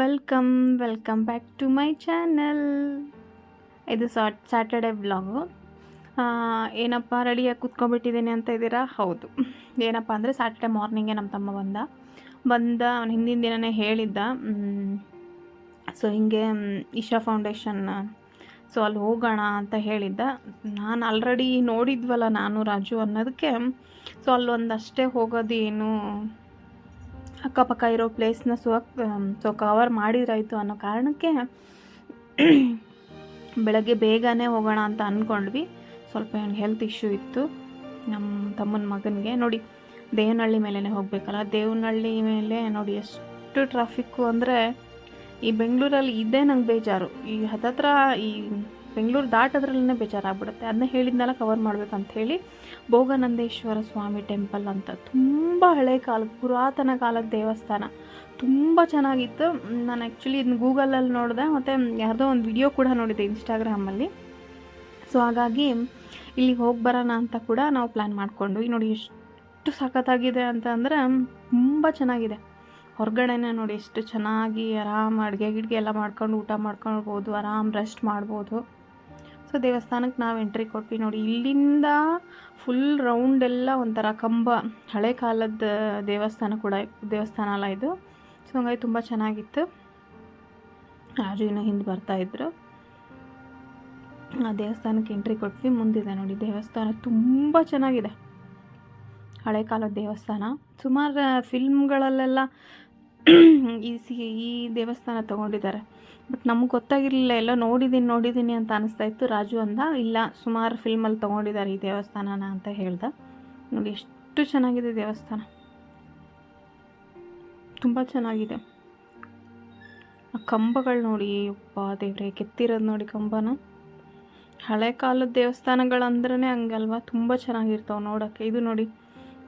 Welcome welcome back to my channel ಇದು ಸಾಟ್ Saturday vlog ಏನಪ್ಪ ರೆಡಿಯಾಗಿ ಕೂತ್ಕೊಂಡ್ಬಿಟ್ಟಿದ್ದೀನಿ ಅಂತ ಇದ್ದೀರಾ? ಹೌದು. ಏನಪ್ಪ ಅಂದರೆ ಸ್ಯಾಟರ್ಡೆ ಮಾರ್ನಿಂಗೇ ನಮ್ಮ ತಮ್ಮ ಬಂದ. ಬಂದ, ಅವನು ಹಿಂದಿನ ದಿನವೇ ಹೇಳಿದ್ದ. ಸೊ ಹಿಂಗೆ ಇಶಾ ಫೌಂಡೇಶನ್ ಸೊ ಅಲ್ಲಿ ಹೋಗೋಣ ಅಂತ ಹೇಳಿದ್ದ. ನಾನು ಆಲ್ರೆಡಿ ನೋಡಿದ್ವಲ್ಲ ನಾನು, ರಾಜು ಅನ್ನೋದಕ್ಕೆ. ಸೊ ಅಲ್ಲೊಂದಷ್ಟೇ ಹೋಗೋದು ಏನು? ಅಕ್ಕಪಕ್ಕ ಇರೋ ಪ್ಲೇಸ್ನ ಸೊ ಸೊ ಕವರ್ ಮಾಡಿದ್ರಾಯಿತು ಅನ್ನೋ ಕಾರಣಕ್ಕೆ ಬೆಳಗ್ಗೆ ಬೇಗನೆ ಹೋಗೋಣ ಅಂತ ಅಂದ್ಕೊಂಡ್ವಿ ಸ್ವಲ್ಪ ಏನು ಹೆಲ್ತ್ ಇಶ್ಯೂ ಇತ್ತು. ನಮ್ಮ ತಮ್ಮನ ಮಗನಿಗೆ. ನೋಡಿ, ದೇವನಹಳ್ಳಿ ಮೇಲೇ ಹೋಗಬೇಕಲ್ಲ? ದೇವನಹಳ್ಳಿ ಮೇಲೆ ನೋಡಿ ಎಷ್ಟು ಟ್ರಾಫಿಕ್ಕು ಅಂದರೆ ಈ ಬೆಂಗಳೂರಲ್ಲಿ ಇದೇ ನಂಗೆ ಬೇಜಾರು. ಈ ಹತ್ತತ್ರ ಈ ಬೆಂಗಳೂರು ದಾಟೋದ್ರಲ್ಲೇ ಬೇಜಾರಾಗ್ಬಿಡುತ್ತೆ. ಅದನ್ನ ಹೇಳಿದ್ನೆಲ್ಲ ಕವರ್ ಮಾಡಬೇಕಂತ ಹೇಳಿ ಭೋಗನಂದೇಶ್ವರ ಸ್ವಾಮಿ ಟೆಂಪಲ್ ಅಂತ ತುಂಬ ಹಳೆ ಕಾಲದ, ಪುರಾತನ ಕಾಲದ ದೇವಸ್ಥಾನ. ತುಂಬ ಚೆನ್ನಾಗಿತ್ತು. ನಾನು ಆ್ಯಕ್ಚುಲಿ ಇದನ್ನ ಗೂಗಲಲ್ಲಿ ನೋಡಿದೆ, ಮತ್ತು ಯಾರ್ದೋ ಒಂದು ವಿಡಿಯೋ ಕೂಡ ನೋಡಿದ್ದೆ ಇನ್ಸ್ಟಾಗ್ರಾಮಲ್ಲಿ ಸೊ ಹಾಗಾಗಿ ಇಲ್ಲಿಗೆ ಹೋಗಿ ಬರೋಣ ಅಂತ ಕೂಡ ನಾವು ಪ್ಲ್ಯಾನ್ ಮಾಡ್ಕೊಂಡ್ವಿ ನೋಡಿ ಎಷ್ಟು ಸಖತ್ತಾಗಿದೆ ಅಂತ ಅಂದರೆ ತುಂಬ ಚೆನ್ನಾಗಿದೆ. ಹೊರಗಡೆನೇ ನೋಡಿ ಎಷ್ಟು ಚೆನ್ನಾಗಿ ಆರಾಮ ಅಡುಗೆ ಗಿಡಿಗೆ ಎಲ್ಲ ಮಾಡ್ಕೊಂಡು ಊಟ ಮಾಡ್ಕೊಳ್ಬೋದು, ಆರಾಮ್ ರೆಸ್ಟ್ ಮಾಡ್ಬೋದು. ಸೊ ದೇವಸ್ಥಾನಕ್ಕೆ ನಾವು ಎಂಟ್ರಿ ಕೊಟ್ವಿ ನೋಡಿ. ಇಲ್ಲಿಂದ ಫುಲ್ ರೌಂಡ್ ಎಲ್ಲ ಒಂಥರ ಕಂಬ, ಹಳೆ ಕಾಲದ ದೇವಸ್ಥಾನ ಕೂಡ ದೇವಸ್ಥಾನ ಅಲ್ಲ ಇದು. ಸೊ ಹಂಗಾಗಿ ತುಂಬ ಚೆನ್ನಾಗಿತ್ತು. ರಾಜು ಇನ್ನೂ ಹಿಂದೆ ಬರ್ತಾಯಿದ್ರು ಆ ದೇವಸ್ಥಾನಕ್ಕೆ ಎಂಟ್ರಿ ಕೊಟ್ವಿ. ಮುಂದಿದೆ ನೋಡಿ, ದೇವಸ್ಥಾನ ತುಂಬ ಚೆನ್ನಾಗಿದೆ. ಹಳೆ ಕಾಲದ ದೇವಸ್ಥಾನ. ಸುಮಾರು ಫಿಲ್ಮ್ಗಳಲ್ಲೆಲ್ಲ ಈ ಸಿ, ಈ ದೇವಸ್ಥಾನ ತೊಗೊಂಡಿದ್ದಾರೆ. ಬಟ್ ನಮ್ಗೆ ಗೊತ್ತಾಗಿರಲಿಲ್ಲ, ಎಲ್ಲ ನೋಡಿದ್ದೀನಿ ನೋಡಿದ್ದೀನಿ ಅಂತ ಅನಿಸ್ತಾ ಇತ್ತು. ರಾಜು ಅಂದ, ಇಲ್ಲ, ಸುಮಾರು ಫಿಲ್ಮಲ್ಲಿ ತೊಗೊಂಡಿದ್ದಾರೆ ಈ ದೇವಸ್ಥಾನನ ಅಂತ ಹೇಳ್ದ. ನೋಡಿ, ಎಷ್ಟು ಚೆನ್ನಾಗಿದೆ ದೇವಸ್ಥಾನ. ತುಂಬ ಚೆನ್ನಾಗಿದೆ. ಆ ಕಂಬಗಳು ನೋಡಿ ಒಬ್ಬ ದೇವ್ರೆ, ಕೆತ್ತಿರೋದು ನೋಡಿ ಕಂಬನ. ಹಳೆ ಕಾಲದ ದೇವಸ್ಥಾನಗಳಂದ್ರೇ ಹಂಗಲ್ವಾ? ತುಂಬ ಚೆನ್ನಾಗಿರ್ತಾವೆ ನೋಡೋಕ್ಕೆ. ಇದು ನೋಡಿ,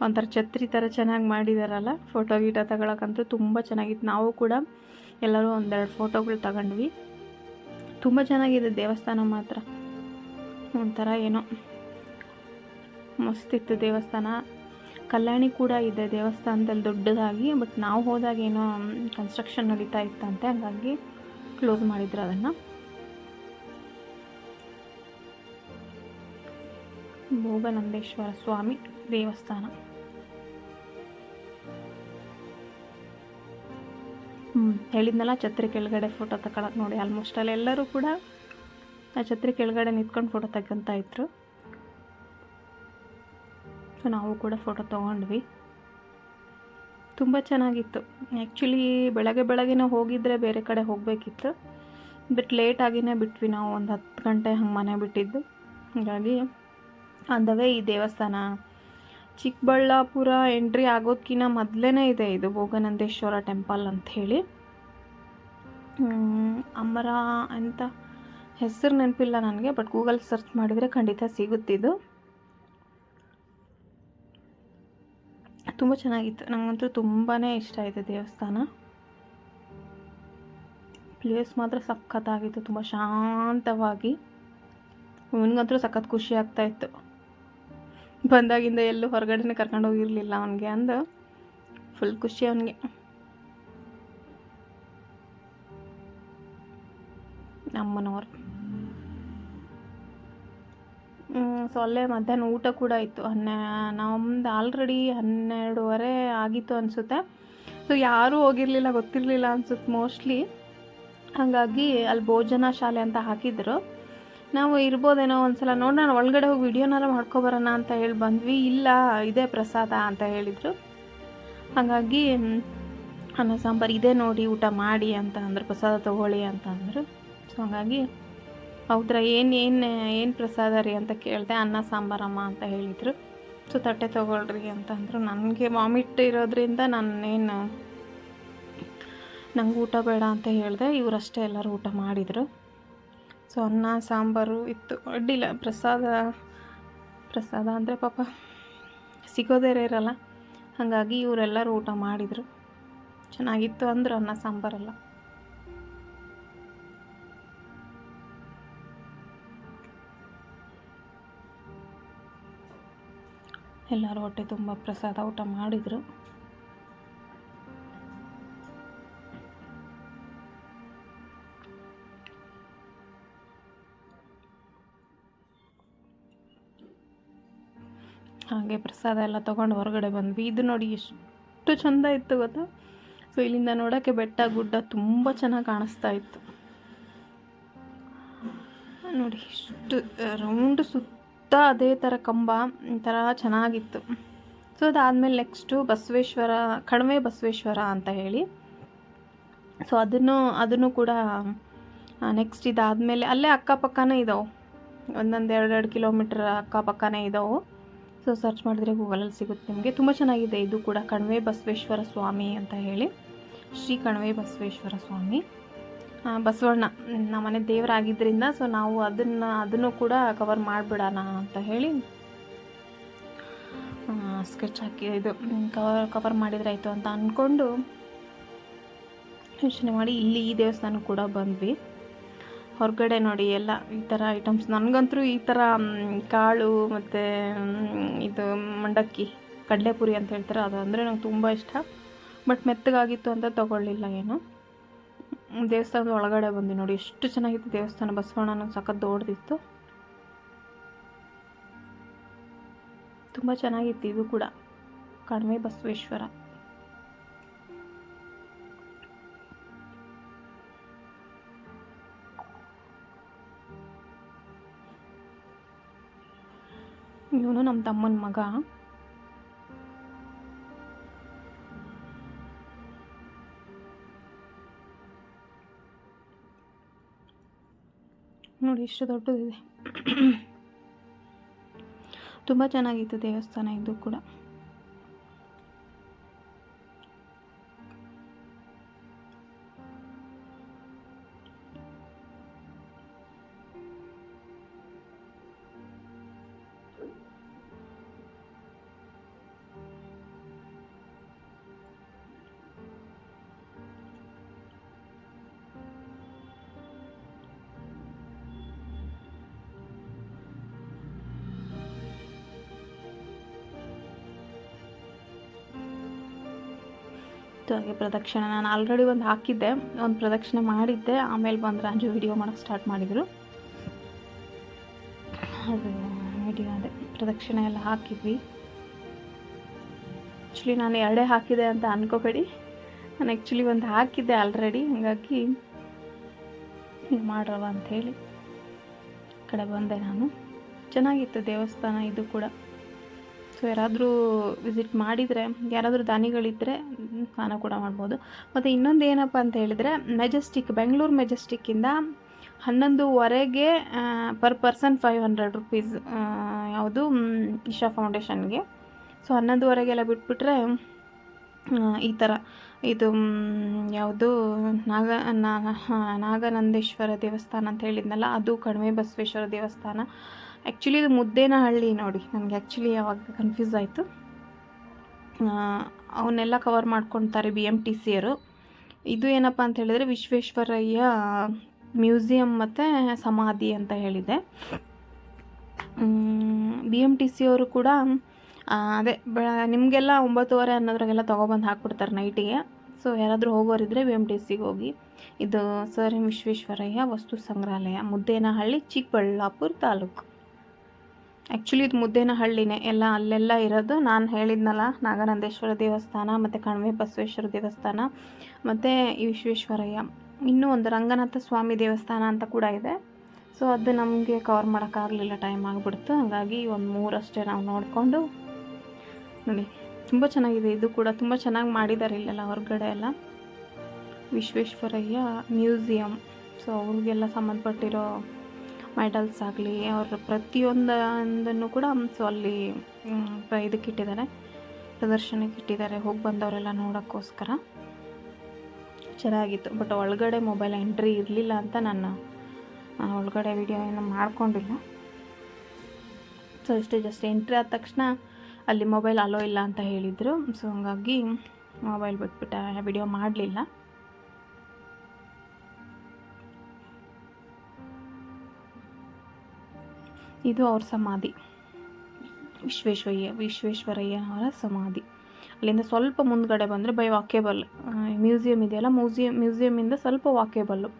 ಒಂಥರ ಛತ್ರಿ ಥರ ಚೆನ್ನಾಗಿ ಮಾಡಿದಾರಲ್ಲ? ಫೋಟೋ ಗೀಟ ತಗೊಳಕ್ಕಂತೂ ತುಂಬ ಚೆನ್ನಾಗಿತ್ತು. ನಾವು ಕೂಡ ಎಲ್ಲರೂ ಒಂದೆರಡು ಫೋಟೋಗಳು ತಗೊಂಡ್ವಿ. ತುಂಬ ಚೆನ್ನಾಗಿದೆ ದೇವಸ್ಥಾನ ಮಾತ್ರ. ಒಂಥರ ಏನೋ ಮಸ್ತಿತ್ತು ದೇವಸ್ಥಾನ. ಕಲ್ಯಾಣಿ ಕೂಡ ಇದೆ ದೇವಸ್ಥಾನದಲ್ಲಿ ದೊಡ್ಡದಾಗಿ ಬಟ್ ನಾವು ಹೋದಾಗ ಏನೋ ಕನ್ಸ್ಟ್ರಕ್ಷನ್ ನಡೀತಾ ಇತ್ತಂತೆ, ಹಾಗಾಗಿ ಕ್ಲೋಸ್ ಮಾಡಿದ್ರು ಅದನ್ನು. ಭೋಗನಂದೇಶ್ವರ ಸ್ವಾಮಿ ದೇವಸ್ಥಾನ. ಹೇಳಿದ್ನಲ್ಲ, ಛತ್ರಿ ಕೆಳಗಡೆ ಫೋಟೋ ತಗೊಳಕ್ಕೆ ನೋಡಿ. ಆಲ್ಮೋಸ್ಟ್ ಅಲ್ಲಿ ಎಲ್ಲರೂ ಕೂಡ ಆ ಛತ್ರಿ ಕೆಳಗಡೆ ನಿಂತ್ಕೊಂಡು ಫೋಟೋ ತಗೊಂತ ಇದ್ರು. ಸೊ ನಾವು ಕೂಡ ಫೋಟೋ ತೊಗೊಂಡ್ವಿ. ತುಂಬ ಚೆನ್ನಾಗಿತ್ತು. ಆ್ಯಕ್ಚುಲಿ ಬೆಳಗ್ಗೆ ಬೆಳಗ್ಗೆ ನಾವು ಹೋಗಿದ್ದರೆ ಬೇರೆ ಕಡೆ ಹೋಗಬೇಕಿತ್ತು. ಬಟ್ ಲೇಟಾಗಿನೇ ಬಿಟ್ವಿ ನಾವು. ಒಂದು ಹತ್ತು ಗಂಟೆ ಹಂಗೆ ಮನೆ ಬಿಟ್ಟಿದ್ದು. ಹಾಗಾಗಿ ಅಂದವೇ ಈ ದೇವಸ್ಥಾನ ಚಿಕ್ಕಬಳ್ಳಾಪುರ ಎಂಟ್ರಿ ಆಗೋದಕ್ಕಿಂತ ಮೊದಲೇ ಇದೆ ಇದು ಭೋಗನಂದೇಶ್ವರ ಟೆಂಪಲ್ ಅಂತ ಹೇಳಿ ಅಮರ ಅಂತ ಹೆಸರು ನೆನಪಿಲ್ಲ ನನಗೆ, ಬಟ್ ಗೂಗಲ್ ಸರ್ಚ್ ಮಾಡಿದರೆ ಖಂಡಿತ ಸಿಗುತ್ತಿದ್ದು ತುಂಬ ಚೆನ್ನಾಗಿತ್ತು. ನನಗಂತೂ ತುಂಬಾ ಇಷ್ಟ ಆಯಿತು ದೇವಸ್ಥಾನ. ಪ್ಲೇಸ್ ಮಾತ್ರ ಸಖತ್ತಾಗಿತ್ತು, ತುಂಬ ಶಾಂತವಾಗಿ. ನನಗಂತೂ ಸಖತ್ ಖುಷಿ ಆಗ್ತಾ ಇತ್ತು. ಬಂದಾಗಿಂದ ಎಲ್ಲೂ ಹೊರಗಡೆನೇ ಕರ್ಕೊಂಡು ಹೋಗಿರಲಿಲ್ಲ ಅವನಿಗೆ ಅಂದು. ಫುಲ್ ಖುಷಿ ಅವನಿಗೆ. ನಮ್ಮನವ್ರು. ಸೊ ಅಲ್ಲೇ ಮಧ್ಯಾಹ್ನ ಊಟ ಕೂಡ ಇತ್ತು ಹನ್ನೆ, ನಮ್ದು ಆಲ್ರೆಡಿ ಹನ್ನೆರಡುವರೆ ಆಗಿತ್ತು ಅನಿಸುತ್ತೆ. ಸೊ ಯಾರೂ ಹೋಗಿರಲಿಲ್ಲ, ಗೊತ್ತಿರಲಿಲ್ಲ ಅನ್ಸುತ್ತೆ ಮೋಸ್ಟ್ಲಿ ಹಾಗಾಗಿ ಅಲ್ಲಿ ಭೋಜನ ಶಾಲೆ ಅಂತ ಹಾಕಿದ್ರು. ನಾವು ಇರ್ಬೋದೇನೋ ಒಂದ್ಸಲ ನೋಡೋಣ ಒಳಗಡೆ ಹೋಗಿ ವಿಡಿಯೋನಾರ ಮಾಡ್ಕೊಬರೋಣ ಅಂತ ಹೇಳಿ ಬಂದ್ವಿ. ಇಲ್ಲ, ಇದೇ ಪ್ರಸಾದ ಅಂತ ಹೇಳಿದರು. ಹಾಗಾಗಿ ಅನ್ನ ಸಾಂಬಾರು ಇದೇ ನೋಡಿ, ಊಟ ಮಾಡಿ ಅಂತ ಅಂದರು, ಪ್ರಸಾದ ತಗೊಳ್ಳಿ ಅಂತ ಅಂದರು. ಸೊ ಹಾಗಾಗಿ, ಹೌದ್ರ, ಏನು ಏನು ಏನು ಪ್ರಸಾದ ರೀ ಅಂತ ಕೇಳಿದೆ, ಅನ್ನ ಸಾಂಬಾರಮ್ಮ ಅಂತ ಹೇಳಿದರು. ಸೊ ತಟ್ಟೆ ತೊಗೊಳ್ರಿ ಅಂತ ಅಂದರು. ನನಗೆ ವಾಮಿಟ್ ಇರೋದ್ರಿಂದ ನಾನೇನು, ನಂಗೆ ಊಟ ಬೇಡ ಅಂತ ಹೇಳಿದೆ, ಇವರಷ್ಟೇ ಎಲ್ಲರೂ ಊಟ ಮಾಡಿದರು. ಸೊ ಅನ್ನ, ಸಾಂಬಾರು ಇತ್ತು. ಅಡ್ಡಿಲ್ಲ. ಪ್ರಸಾದ ಪ್ರಸಾದ ಅಂದರೆ ಪಾಪ ಸಿಗೋದೇ ಇರಲ್ಲ. ಹಾಗಾಗಿ ಇವರೆಲ್ಲರೂ ಊಟ ಮಾಡಿದರು. ಚೆನ್ನಾಗಿತ್ತು ಅಂದರು ಅನ್ನ ಸಾಂಬಾರೆಲ್ಲ ಎಲ್ಲರೂ ಹೊಟ್ಟೆ ತುಂಬ ಪ್ರಸಾದ ಊಟ ಮಾಡಿದರು. ಹಾಗೆ ಪ್ರಸಾದ ಎಲ್ಲ ತೊಗೊಂಡು ಹೊರಗಡೆ ಬಂದ್ವಿ. ಇದು ನೋಡಿ ಎಷ್ಟು ಚಂದ ಇತ್ತು ಗೊತ್ತಾ? ಸೊ ಇಲ್ಲಿಂದ ನೋಡೋಕ್ಕೆ ಬೆಟ್ಟ, ಗುಡ್ಡ ತುಂಬ ಚೆನ್ನಾಗಿ ಕಾಣಿಸ್ತಾ ಇತ್ತು. ನೋಡಿ ಇಷ್ಟು ರೌಂಡ್ ಸುತ್ತ ಅದೇ ಥರ ಕಂಬ ಒಂಥರ ಚೆನ್ನಾಗಿತ್ತು. ಸೊ ಅದಾದಮೇಲೆ ನೆಕ್ಸ್ಟು ಬಸವೇಶ್ವರ, ಕಣವೆ ಬಸವೇಶ್ವರ ಅಂತ ಹೇಳಿ. ಸೊ ಅದನ್ನು ಅದನ್ನು ಕೂಡ ನೆಕ್ಸ್ಟ್ ಇದಾದಮೇಲೆ ಅಲ್ಲೇ ಅಕ್ಕಪಕ್ಕನೇ ಇದಾವೆ. ಒಂದೊಂದು ಎರಡೆರಡು ಕಿಲೋಮೀಟ್ರ್ ಅಕ್ಕಪಕ್ಕನೇ ಇದಾವೆ. ಸೊ ಸರ್ಚ್ ಮಾಡಿದ್ರೆ ಗೂಗಲಲ್ಲಿ ಸಿಗುತ್ತೆ ನಿಮಗೆ. ತುಂಬ ಚೆನ್ನಾಗಿದೆ. ಇದು ಕೂಡ ಕಣ್ವೆ ಬಸವೇಶ್ವರ ಸ್ವಾಮಿ ಅಂತ ಹೇಳಿ. ಶ್ರೀ ಕಣ್ವೆ ಬಸವೇಶ್ವರ ಸ್ವಾಮಿ. ಬಸವಣ್ಣ ನಮ್ಮನೆ ದೇವರಾಗಿದ್ದರಿಂದ ಸೊ ನಾವು ಅದನ್ನು ಅದನ್ನು ಕೂಡ ಕವರ್ ಮಾಡಿಬಿಡೋಣ ಅಂತ ಹೇಳಿ ಸ್ಕೆಚ್ ಹಾಕಿ, ಇದು ಕವರ್ ಕವರ್ ಮಾಡಿದರೆ ಆಯಿತು ಅಂತ ಅಂದ್ಕೊಂಡು ಯೋಚನೆ ಮಾಡಿ ಇಲ್ಲಿ ಈ ದೇವಸ್ಥಾನ ಕೂಡ ಬಂದ್ವಿ. ಹೊರಗಡೆ ನೋಡಿ ಎಲ್ಲ ಈ ಥರ ಐಟಮ್ಸ್ ನನಗಂತೂ ಈ ಥರ ಕಾಳು ಮತ್ತು ಇದು ಮಂಡಕ್ಕಿ, ಕಡಲೆಪುರಿ ಅಂತ ಹೇಳ್ತಾರೆ. ಅದು ಅಂದರೆ ನಂಗೆ ತುಂಬ ಇಷ್ಟ. ಬಟ್ ಮೆತ್ತಗಾಗಿತ್ತು ಅಂತ ತಗೊಳ್ಳಿಲ್ಲ ಏನು. ದೇವಸ್ಥಾನದ ಒಳಗಡೆ ಬಂದು ನೋಡಿ. ಎಷ್ಟು ಚೆನ್ನಾಗಿತ್ತು ದೇವಸ್ಥಾನ. ಬಸವಣ್ಣನ ಸಖತ್ ದೊಡ್ಡದಿತ್ತು. ತುಂಬ ಚೆನ್ನಾಗಿತ್ತು ಇದು ಕೂಡ. ಕಡಿಮೆ ಬಸವೇಶ್ವರ. ಇವನು ನಮ್ಮ ತಮ್ಮನ ಮಗ. ನೋಡಿ ಎಷ್ಟು ದೊಡ್ಡದಿದೆ. ತುಂಬ ಚೆನ್ನಾಗಿತ್ತು ದೇವಸ್ಥಾನ ಇದು ಕೂಡ. ಇತ್ತು, ಹಾಗೆ ಪ್ರದಕ್ಷಿಣೆ ನಾನು ಆಲ್ರೆಡಿ ಒಂದು ಹಾಕಿದ್ದೆ, ಒಂದು ಪ್ರದಕ್ಷಿಣೆ ಮಾಡಿದ್ದೆ, ಆಮೇಲೆ ಬಂದು ರಾಜು ವಿಡಿಯೋ ಮಾಡೋಕ್ಕೆ ಸ್ಟಾರ್ಟ್ ಮಾಡಿದರು. ಅದು ವಿಡಿಯೋ ಅದೇ, ಪ್ರದಕ್ಷಿಣೆ ಎಲ್ಲ ಹಾಕಿದ್ವಿ. ಆ್ಯಕ್ಚುಲಿ ನಾನು ಎರಡೇ ಹಾಕಿದೆ ಅಂತ ಅನ್ಕೋಬೇಡಿ. ನಾನು ಆ್ಯಕ್ಚುಲಿ ಒಂದು ಹಾಕಿದ್ದೆ ಆಲ್ರೆಡಿ ಹಾಗಾಗಿ ಹಿಂಗೆ ಮಾಡ್ರವ ಅಂಥೇಳಿ ಕಡೆ ಬಂದೆ ನಾನು. ಚೆನ್ನಾಗಿತ್ತು ದೇವಸ್ಥಾನ ಇದು ಕೂಡ. ಸೊ ಯಾರಾದರೂ ವಿಸಿಟ್ ಮಾಡಿದರೆ, ಯಾರಾದರೂ ದಾನಿಗಳಿದ್ದರೆ ಸ್ನಾನ ಕೂಡ ಮಾಡ್ಬೋದು. ಮತ್ತು ಇನ್ನೊಂದು ಏನಪ್ಪ ಅಂತ ಹೇಳಿದರೆ ಮೆಜೆಸ್ಟಿಕ್ ಬೆಂಗಳೂರು ಮೆಜೆಸ್ಟಿಕ್ಕಿಂದ ಹನ್ನೊಂದುವರೆಗೆ per person five hundred rupees ಯಾವುದು ಇಶಾ ಫೌಂಡೇಶನ್ಗೆ ಸೊ ಹನ್ನೊಂದುವರೆಗೆಲ್ಲ ಬಿಟ್ಬಿಟ್ರೆ ಈ ಥರ ಇದು ಯಾವುದು, ನಾಗ ನಾಗನಂದೇಶ್ವರ ದೇವಸ್ಥಾನ ಅಂತ ಹೇಳಿದ್ನಲ್ಲ, ಅದು ಕಡಿಮೆ ಬಸವೇಶ್ವರ ದೇವಸ್ಥಾನ. ಆ್ಯಕ್ಚುಲಿ ಇದು ಮುದ್ದೇನಹಳ್ಳಿ ನೋಡಿ. ನನಗೆ ಆ್ಯಕ್ಚುಲಿ ಯಾವಾಗ ಕನ್ಫ್ಯೂಸ್ ಆಯಿತು. ಅವನ್ನೆಲ್ಲ ಕವರ್ ಮಾಡ್ಕೊತಾರೆ ಬಿ ಎಂ ಟಿ ಸಿಯರು ಇದು ಏನಪ್ಪ ಅಂತ ಹೇಳಿದರೆ ವಿಶ್ವೇಶ್ವರಯ್ಯ ಮ್ಯೂಸಿಯಂ ಮತ್ತು ಸಮಾಧಿ ಅಂತ ಹೇಳಿದೆ. ಬಿ ಎಂ ಟಿ ಸಿ ಅವರು ಕೂಡ ಅದೇ ನಿಮಗೆಲ್ಲ ಒಂಬತ್ತುವರೆ ಅನ್ನೋದ್ರಾಗೆಲ್ಲ ತೊಗೊಬಂದು ಹಾಕ್ಬಿಡ್ತಾರೆ ನೈಟಿಗೆ ಸೊ ಯಾರಾದರೂ ಹೋಗೋರಿದ್ರೆ ಬಿ ಎಂ ಟಿ ಸಿಗೆ ಹೋಗಿ. ಇದು ಸರ್ ಎಂ ವಿಶ್ವೇಶ್ವರಯ್ಯ ವಸ್ತು ಸಂಗ್ರಹಾಲಯ, ಮುದ್ದೇನಹಳ್ಳಿ, ಚಿಕ್ಕಬಳ್ಳಾಪುರ ತಾಲೂಕು. ಆ್ಯಕ್ಚುಲಿ ಇದು ಮುದ್ದೇನ ಹಳ್ಳಿನೇ ಎಲ್ಲ ಅಲ್ಲೆಲ್ಲ ಇರೋದು ನಾನು ಹೇಳಿದ್ನಲ್ಲ, ನಾಗನಂದೇಶ್ವರ ದೇವಸ್ಥಾನ, ಮತ್ತು ಕಣ್ವೆ ಬಸವೇಶ್ವರ ದೇವಸ್ಥಾನ, ಮತ್ತು ವಿಶ್ವೇಶ್ವರಯ್ಯ. ಇನ್ನೂ ಒಂದು ರಂಗನಾಥ ಸ್ವಾಮಿ ದೇವಸ್ಥಾನ ಅಂತ ಕೂಡ ಇದೆ. ಸೊ ಅದು ನಮಗೆ ಕವರ್ ಮಾಡೋಕ್ಕಾಗಲಿಲ್ಲ ಟೈಮ್ ಆಗಿಬಿಡ್ತು. ಹಾಗಾಗಿ ಒಂದು ಮೂರಷ್ಟೇ ನಾವು ನೋಡಿಕೊಂಡು ನೋಡಿ. ತುಂಬ ಚೆನ್ನಾಗಿದೆ. ಇದು ಕೂಡ ತುಂಬ ಚೆನ್ನಾಗಿ ಮಾಡಿದ್ದಾರೆ ಇಲ್ಲೆಲ್ಲ ಹೊರಗಡೆ ಎಲ್ಲ. ವಿಶ್ವೇಶ್ವರಯ್ಯ ಮ್ಯೂಸಿಯಂ. ಸೊ ಅವ್ರಿಗೆಲ್ಲ ಸಂಬಂಧಪಟ್ಟಿರೋ ಮೆಡಲ್ಸ್ ಆಗಲಿ, ಅವ್ರ ಪ್ರತಿಯೊಂದನ್ನು ಕೂಡ ಸೊ ಅಲ್ಲಿ ಇದಕ್ಕೆ ಇಟ್ಟಿದ್ದಾರೆ. ಪ್ರದರ್ಶನಕ್ಕೆ ಇಟ್ಟಿದ್ದಾರೆ. ಹೋಗಿ ಬಂದವರೆಲ್ಲ ನೋಡೋಕ್ಕೋಸ್ಕರ. ಚೆನ್ನಾಗಿತ್ತು. ಬಟ್ ಒಳಗಡೆ ಮೊಬೈಲ್ ಎಂಟ್ರಿ ಇರಲಿಲ್ಲ ಅಂತ ನಾನು ಒಳಗಡೆ ವಿಡಿಯೋ ಏನು ಮಾಡಿಕೊಂಡಿಲ್ಲ. ಸೊ ಇಷ್ಟೇ ಜಸ್ಟ್ ಎಂಟ್ರಿ ಆದ ತಕ್ಷಣ ಅಲ್ಲಿ ಮೊಬೈಲ್ ಅಲೋ ಇಲ್ಲ ಅಂತ ಹೇಳಿದರು. ಸೊ ಹಂಗಾಗಿ ಮೊಬೈಲ್ ಬಿಟ್ಬಿಟ್ಟು ವಿಡಿಯೋ ಮಾಡಲಿಲ್ಲ. ಇದು ಅವ್ರ ಸಮಾಧಿ. ವಿಶ್ವೇಶ್ವಯ್ಯ ವಿಶ್ವೇಶ್ವರಯ್ಯನವರ ಸಮಾಧಿ. ಅಲ್ಲಿಂದ ಸ್ವಲ್ಪ ಮುಂದ್ಗಡೆ ಬಂದರೆ ಬೈ ವಾಕೇಬಲ್ ಮ್ಯೂಸಿಯಂ ಇದೆಯಲ್ಲ, ಮ್ಯೂಸಿಯಂ ಮ್ಯೂಸಿಯಮಿಂದ ಸ್ವಲ್ಪ ವಾಕೇಬಲ್ಲು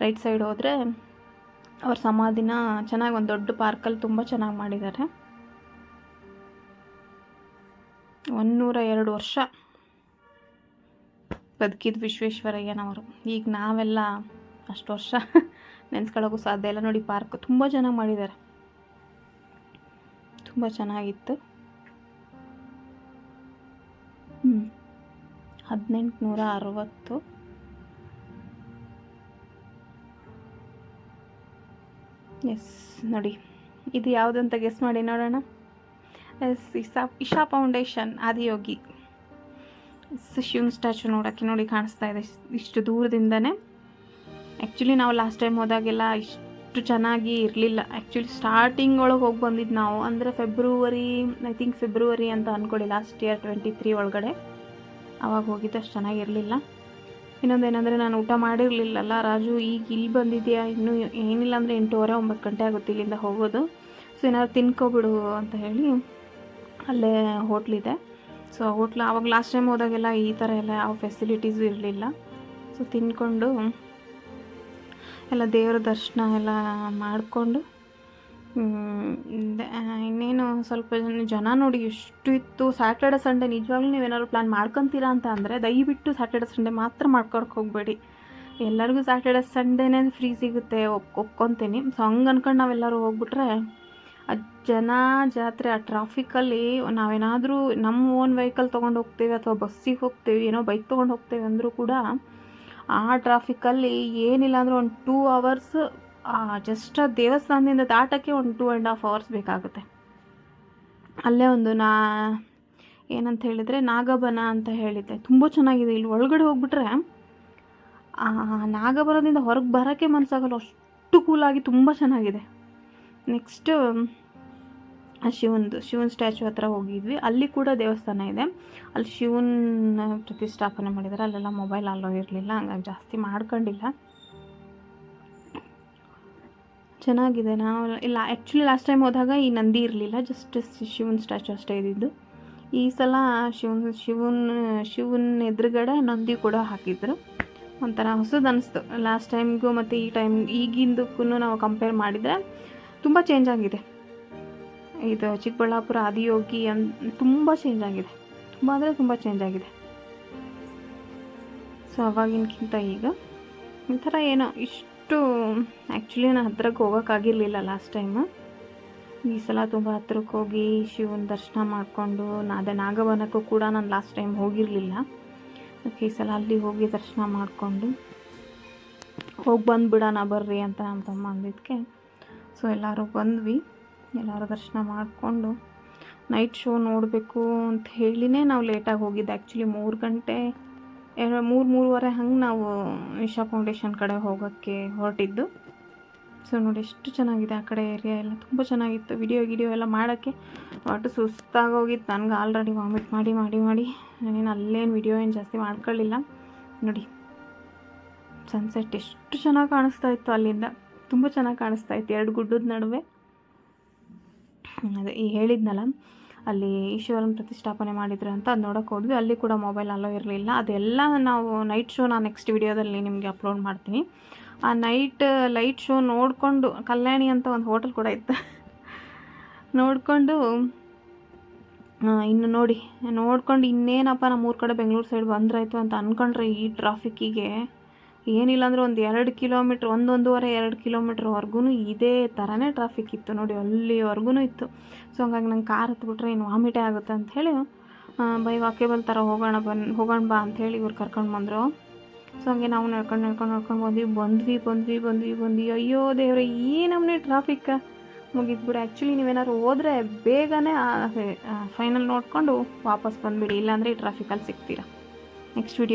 ರೈಟ್ ಸೈಡ್ ಹೋದರೆ ಅವ್ರ ಸಮಾಧಿನ ಚೆನ್ನಾಗಿ ಒಂದು ದೊಡ್ಡ ಪಾರ್ಕಲ್ಲಿ ತುಂಬ ಚೆನ್ನಾಗಿ ಮಾಡಿದ್ದಾರೆ ಒಂದೂರ ಎರಡು ವರ್ಷ ಬದುಕಿದ್ದು ವಿಶ್ವೇಶ್ವರಯ್ಯನವರು. ಈಗ ನಾವೆಲ್ಲ ಅಷ್ಟು ವರ್ಷ ನೆನೆಸ್ಕೊಳ್ಳೋಕ್ಕೂ ಸಾಧ್ಯ ಇಲ್ಲ. ನೋಡಿ, ಪಾರ್ಕ್ ತುಂಬ ಚೆನ್ನಾಗಿ ಮಾಡಿದ್ದಾರೆ ತುಂಬ ಚೆನ್ನಾಗಿತ್ತು. ಹದಿನೆಂಟುನೂರ ಅರವತ್ತು ಎಸ್, ನೋಡಿ. ಇದು ಯಾವುದಂತ ಗೆಸ್ ಮಾಡಿ ನೋಡೋಣ. Yes, Isha Isha foundation, Adiyogi. ಶಿವನ್ ಸ್ಟ್ಯಾಚು ನೋಡೋಕ್ಕೆ ನೋಡಿ ಕಾಣಿಸ್ತಾ ಇದೆ. ಇಷ್ಟು ದೂರದಿಂದನೇ. ಆ್ಯಕ್ಚುಲಿ ನಾವು ಲಾಸ್ಟ್ ಟೈಮ್ ಹೋದಾಗೆಲ್ಲ ಇಷ್ಟು ಚೆನ್ನಾಗಿ ಇರಲಿಲ್ಲ. ಆ್ಯಕ್ಚುಲಿ ಸ್ಟಾರ್ಟಿಂಗ್ ಒಳಗೆ ಹೋಗಿ ಬಂದಿದ್ದು ನಾವು. ಅಂದರೆ ಫೆಬ್ರವರಿ ಐ ಥಿಂಕ್ ಫೆಬ್ರವರಿ ಅಂತ ಅಂದ್ಕೊಳ್ಳಿ ಲಾಸ್ಟ್ ಇಯರ್ ಟ್ವೆಂಟಿ ತ್ರೀ ಒಳಗಡೆ. ಆವಾಗ ಹೋಗಿದ್ದು ಅಷ್ಟು ಚೆನ್ನಾಗಿರಲಿಲ್ಲ ಇನ್ನೊಂದೇನೆಂದರೆ ನಾನು ಊಟ ಮಾಡಿರಲಿಲ್ಲಲ್ಲ ರಾಜು, ಈಗ ಇಲ್ಲಿ ಬಂದಿದೆಯಾ? ಇನ್ನೂ ಏನಿಲ್ಲ ಅಂದರೆ ಎಂಟೂವರೆ ಒಂಬತ್ತು ಗಂಟೆ ಆಗುತ್ತೆ ಇಲ್ಲಿಂದ ಹೋಗೋದು. ಸೊ ಏನಾದ್ರು ತಿನ್ಕೊಬಿಡು ಅಂತ ಹೇಳಿ ಅಲ್ಲೇ ಹೋಟ್ಲಿದೆ ಸೊ ಹೋಟ್ಲ್ ಆವಾಗ ಲಾಸ್ಟ್ ಟೈಮ್ ಹೋದಾಗೆಲ್ಲ ಈ ಥರ ಎಲ್ಲ ಯಾವ ಫೆಸಿಲಿಟೀಸು ಇರಲಿಲ್ಲ. ಸೊ ತಿನ್ಕೊಂಡು ಎಲ್ಲ ದೇವರ ದರ್ಶನ ಎಲ್ಲ ಮಾಡಿಕೊಂಡು ಇನ್ನೇನು ಸ್ವಲ್ಪ ಜನ ಜನ ನೋಡಿ ಎಷ್ಟು ಇತ್ತು. ಸ್ಯಾಟರ್ಡೆ ಸಂಡೇ ನಿಜವಾಗ್ಲೂ ನೀವೇನಾದ್ರು ಪ್ಲ್ಯಾನ್ ಮಾಡ್ಕೊತೀರಾ ಅಂತ ಅಂದರೆ ದಯವಿಟ್ಟು ಸ್ಯಾಟರ್ಡೆ ಸಂಡೇ ಮಾತ್ರ ಮಾಡ್ಕೊಳಕ್ಕೆ ಹೋಗಬೇಡಿ. ಎಲ್ಲರಿಗೂ ಸ್ಯಾಟರ್ಡೆ ಸಂಡೇನೇ ಫ್ರೀ ಸಿಗುತ್ತೆ. ಒಪ್, ಒಪ್ಕೊತೀನಿ. ಸೊ ಹಂಗೆ ಅಂದ್ಕೊಂಡು ನಾವೆಲ್ಲರೂ ಹೋಗ್ಬಿಟ್ರೆ, ಆ ಜನ ಜಾತ್ರೆ, ಆ ಟ್ರಾಫಿಕಲ್ಲಿ ನಾವೇನಾದರೂ ನಮ್ಮ ಓನ್ ವೆಹಿಕಲ್ ತೊಗೊಂಡು ಹೋಗ್ತೀವಿ ಅಥವಾ ಬಸ್ಸಿಗೆ ಹೋಗ್ತೀವಿ, ಏನೋ ಬೈಕ್ ತೊಗೊಂಡು ಹೋಗ್ತೀವಿ ಅಂದರೂ ಕೂಡ ಆ ಟ್ರಾಫಿಕಲ್ಲಿ ಏನಿಲ್ಲ ಅಂದರೆ ಒಂದು ಟೂ ಅವರ್ಸ್ ಜಸ್ಟ್ ಆ ದೇವಸ್ಥಾನದಿಂದ ದಾಟೋಕ್ಕೆ ಒಂದು ಟೂ ಆ್ಯಂಡ್ ಹಾಫ್ ಅವರ್ಸ್ ಬೇಕಾಗುತ್ತೆ. ಅಲ್ಲೇ ಒಂದು ನಾ, ಏನಂತ ಹೇಳಿದರೆ ನಾಗಬನ ಅಂತ ಹೇಳಿದ್ದೆ. ತುಂಬ ಚೆನ್ನಾಗಿದೆ. ಇಲ್ಲಿ ಒಳಗಡೆ ಹೋಗ್ಬಿಟ್ರೆ ನಾಗಬನದಿಂದ ಹೊರಗೆ ಬರೋಕ್ಕೆ ಮನಸ್ಸಾಗಲ್ಲ ಅಷ್ಟು ಕೂಲಾಗಿ ತುಂಬ ಚೆನ್ನಾಗಿದೆ. ನೆಕ್ಸ್ಟು ಶಿವಂದು, ಶಿವನ ಸ್ಟ್ಯಾಚು ಹತ್ರ ಹೋಗಿದ್ವಿ. ಅಲ್ಲಿ ಕೂಡ ದೇವಸ್ಥಾನ ಇದೆ. ಅಲ್ಲಿ ಶಿವನ ಪ್ರತಿಷ್ಠಾಪನೆ ಮಾಡಿದ್ದಾರೆ ಅಲ್ಲೆಲ್ಲ ಮೊಬೈಲ್ ಅಲ್ಲೋ ಇರಲಿಲ್ಲ. ಹಂಗಾಗಿ ಜಾಸ್ತಿ ಮಾಡ್ಕೊಂಡಿಲ್ಲ. ಚೆನ್ನಾಗಿದೆ. ನಾವು ಇಲ್ಲ ಆ್ಯಕ್ಚುಲಿ ಲಾಸ್ಟ್ ಟೈಮ್ ಹೋದಾಗ ಈ ನಂದಿ ಇರಲಿಲ್ಲ. ಜಸ್ಟ್ ಶಿವನ ಸ್ಟ್ಯಾಚು ಅಷ್ಟೇ ಇದ್ದಿದ್ದು. ಈ ಸಲ ಶಿವನ ಶಿವನ ಶಿವನ ಎದುರುಗಡೆ ನಂದಿ ಕೂಡ ಹಾಕಿದ್ರು. ಒಂಥರ ಹೊಸದು ಅನಿಸ್ತು. ಲಾಸ್ಟ್ ಟೈಮ್ಗೂ ಮತ್ತು ಈ ಟೈಮ್ ಈಗಿಂದಕ್ಕೂ ನಾವು ಕಂಪೇರ್ ಮಾಡಿದರೆ ತುಂಬ ಚೇಂಜ್ ಆಗಿದೆ. ಇದು ಚಿಕ್ಕಬಳ್ಳಾಪುರ ಆದಿಯೋಗಿ ಅನ್ ತುಂಬ ಚೇಂಜ್ ಆಗಿದೆ. ತುಂಬ ಅಂದರೆ ತುಂಬ ಚೇಂಜ್ ಆಗಿದೆ. ಸೊ ಅವಾಗಿನಕ್ಕಿಂತ ಈಗ ಈ ಥರ ಏನೋ ಇಷ್ಟು ಆ್ಯಕ್ಚುಲಿ ನಾನು ಹತ್ರಕ್ಕೆ ಹೋಗೋಕ್ಕಾಗಿರಲಿಲ್ಲ ಲಾಸ್ಟ್ ಟೈಮು ಈ ಸಲ ತುಂಬ ಹತ್ರಕ್ಕೆ ಹೋಗಿ ಶಿವನ ದರ್ಶನ ಮಾಡಿಕೊಂಡು ನಾದ ನಾಗವನಕ್ಕೂ ಕೂಡ ನಾನು ಲಾಸ್ಟ್ ಟೈಮ್ ಹೋಗಿರಲಿಲ್ಲ. ಅದಕ್ಕೆ ಈ ಸಲ ಅಲ್ಲಿ ಹೋಗಿ ದರ್ಶನ ಮಾಡಿಕೊಂಡು ಹೋಗಿ ಬಂದುಬಿಡೋಣ ಬರ್ರಿ ಅಂತ ನಮ್ಮ ತಮ್ಮ ಅಂದಿದ್ದಕ್ಕೆ ಸೊ ಎಲ್ಲರೂ ಬಂದ್ವಿ. ಎಲ್ಲರೂ ದರ್ಶನ ಮಾಡಿಕೊಂಡು ನೈಟ್ ಶೋ ನೋಡಬೇಕು ಅಂತ ಹೇಳಿನೇ ನಾವು ಲೇಟಾಗಿ ಹೋಗಿದ್ದು. ಆ್ಯಕ್ಚುಲಿ ಮೂರು ಗಂಟೆ, ಎರಡು, ಮೂರು, ಮೂರುವರೆ ಹಂಗೆ ನಾವು ಇಶಾ ಫೌಂಡೇಶನ್ ಕಡೆ ಹೋಗೋಕ್ಕೆ ಹೊರಟಿದ್ದು. ಸೊ ನೋಡಿ ಎಷ್ಟು ಚೆನ್ನಾಗಿದೆ ಆ ಕಡೆ ಏರಿಯಾ ಎಲ್ಲ. ತುಂಬ ಚೆನ್ನಾಗಿತ್ತು. ವಿಡಿಯೋ ಗಿಡಿಯೋ ಎಲ್ಲ ಮಾಡೋಕ್ಕೆ ಒಟ್ಟು ಸುಸ್ತಾಗೋಗಿತ್ತು ನನಗೆ ಆಲ್ರೆಡಿ ವಾಮಿಟ್ ಮಾಡಿ ಮಾಡಿ ಮಾಡಿ. ನಾನೇನು ಅಲ್ಲೇನು ವಿಡಿಯೋ ಏನು ಜಾಸ್ತಿ ಮಾಡ್ಕೊಳ್ಳಿಲ್ಲ. ನೋಡಿ ಸನ್ಸೆಟ್ ಎಷ್ಟು ಚೆನ್ನಾಗಿ ಕಾಣಿಸ್ತಾ ಇತ್ತು ಅಲ್ಲಿಂದ. ತುಂಬ ಚೆನ್ನಾಗಿ ಕಾಣಿಸ್ತಾ ಇತ್ತು. ಎರಡು ಗುಡ್ಡದ ನಡುವೆ. ಅದೇ ಈ ಹೇಳಿದ್ನಲ್ಲ, ಅಲ್ಲಿ ಈಶ್ವರನ ಪ್ರತಿಷ್ಠಾಪನೆ ಮಾಡಿದ್ರು ಅಂತ ಅದು ನೋಡೋಕೆ ಹೋದ್ವಿ. ಅಲ್ಲಿ ಕೂಡ ಮೊಬೈಲ್ ಅಲ್ಲೋ ಇರಲಿಲ್ಲ. ಅದೆಲ್ಲ ನಾವು ನೈಟ್ ಶೋ ನಾನು ನೆಕ್ಸ್ಟ್ ವಿಡಿಯೋದಲ್ಲಿ ನಿಮಗೆ ಅಪ್ಲೋಡ್ ಮಾಡ್ತೀನಿ. ಆ ನೈಟ್ ಲೈಟ್ ಶೋ ನೋಡಿಕೊಂಡು, ಕಲ್ಯಾಣಿ ಅಂತ ಒಂದು ಹೋಟೆಲ್ ಕೂಡ ಇತ್ತು. ನೋಡಿಕೊಂಡು ಇನ್ನು ನೋಡಿ, ನೋಡ್ಕೊಂಡು ಇನ್ನೇನಪ್ಪ ನಮ್ಮ ಊರ ಕಡೆ ಬೆಂಗಳೂರು ಸೈಡ್ ಬಂದ್ರಾಯ್ತು ಅಂತ ಅಂದ್ಕೊಂಡ್ರೆ ಈ ಟ್ರಾಫಿಕ್ಕಿಗೆ ಏನಿಲ್ಲ ಅಂದ್ರೆ ಒಂದು ಎರಡು ಕಿಲೋಮೀಟ್ರ್ ಒಂದೊಂದೂವರೆ ಎರಡು ಕಿಲೋಮೀಟ್ರ್ವರೆಗೂ ಇದೇ ಥರನೇ ಟ್ರಾಫಿಕ್ ಇತ್ತು ನೋಡಿ ಅಲ್ಲಿವರೆಗೂ ಇತ್ತು. ಸೊ ಹಂಗಾಗಿ ನಂಗೆ ಕಾರ್ ಹತ್ಬಿಟ್ರೆ ಏನು ವಾಮಿಟೇ ಆಗುತ್ತೆ ಅಂಥೇಳಿ ಬೈ ವಾಕೇಬಲ್ ಥರ ಹೋಗೋಣ ಬನ್, ಹೋಗೋಣ ಬಾ ಅಂಥೇಳಿ ಇವ್ರು ಕರ್ಕೊಂಡು ಬಂದರು. ಸೊ ಹಂಗೆ ನಾವು ನಡ್ಕೊಂಡು ನಡ್ಕೊಂಡು ನಡ್ಕೊಂಡು ಬಂದ್ವಿ ಬಂದ್ವಿ ಬಂದ್ವಿ ಬಂದ್ವಿ ಬಂದ್ವಿ. ಅಯ್ಯೋ ದೇವ್ರೆ, ಈ ನಮ್ಮನೆ ಟ್ರಾಫಿಕ್ ಮುಗಿದ್ಬಿಡು ಆ್ಯಕ್ಚುಲಿ ನೀವೇನಾದ್ರು ಹೋದ್ರೆ ಬೇಗನೆ ಫೈನಲ್ ನೋಡಿಕೊಂಡು ವಾಪಸ್ ಬಂದುಬಿಡಿ. ಇಲ್ಲಾಂದರೆ ಈ ಟ್ರಾಫಿಕಲ್ಲಿ ಸಿಗ್ತೀರಾ. Next video